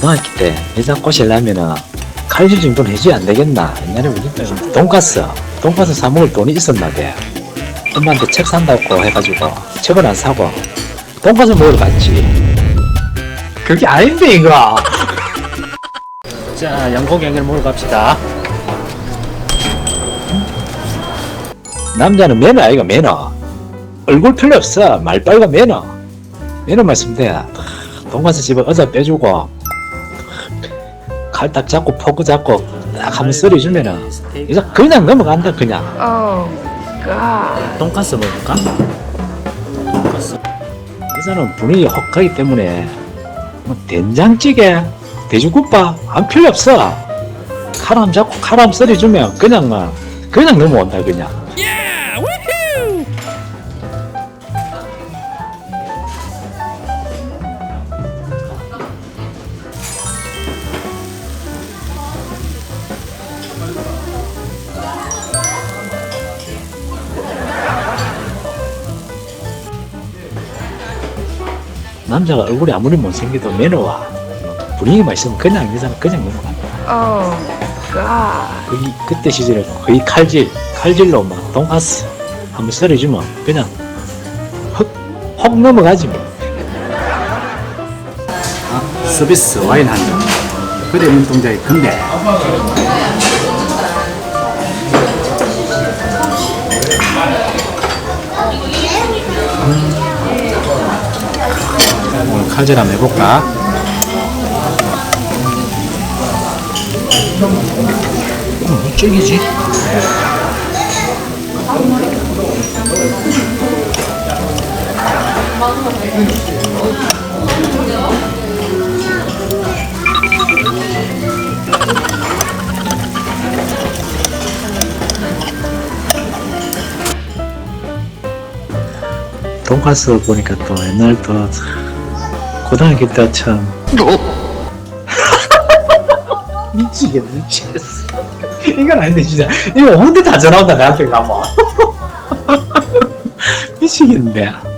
고등학교 때 여자 꼬시려면은 칼질 정도는 해줘야 안 되겠나? 옛날에 우리 때 돈가스 돈가스 사 먹을 돈이 있었나 돼 엄마한테 책 산다고 해가지고 책을 안 사고 돈가스 먹으러 갔지. 그게 아닌데 이거 자 양고기 연결 먹으러 갑시다. 남자는 매너 아이가 매너. 얼굴 필요 없어. 말빨과 매너. 매너 말씀돼 돈가스 집에 어자 빼주고 칼 딱 잡고 포크 잡고 딱 한번 썰어주면은 이제 그냥 넘어간다 그냥. Oh, God. 돈가스 먹을까? 돈가스. 여자는 분위기 혹하기 때문에 뭐 된장찌개 돼지국밥 안 필요 없어. 칼함 잡고 칼함 썰어주면 그냥 뭐 그냥 넘어온다 그냥 남자가 얼굴이 아무리 못생겨도 매너와 분위기만 있으면 그냥 여자는 그냥 넘어간다 Oh, God. 거기 그때 시절에 거의 칼질 칼질로 막 돈가스 한번 썰어주면 그냥 헉, 혹 넘어가지 뭐 서비스 와인 한 잔. 그대 눈동자의 근데 칼질 한번 해볼까? 뭐 쫄기지 돈가스 보니까 또 옛날 또 고등학교 때 참. 미치겠네 미치겠어 이건 아닌데 진짜. 이거 혼자 다 전화온다 나한테 가면 미치겠네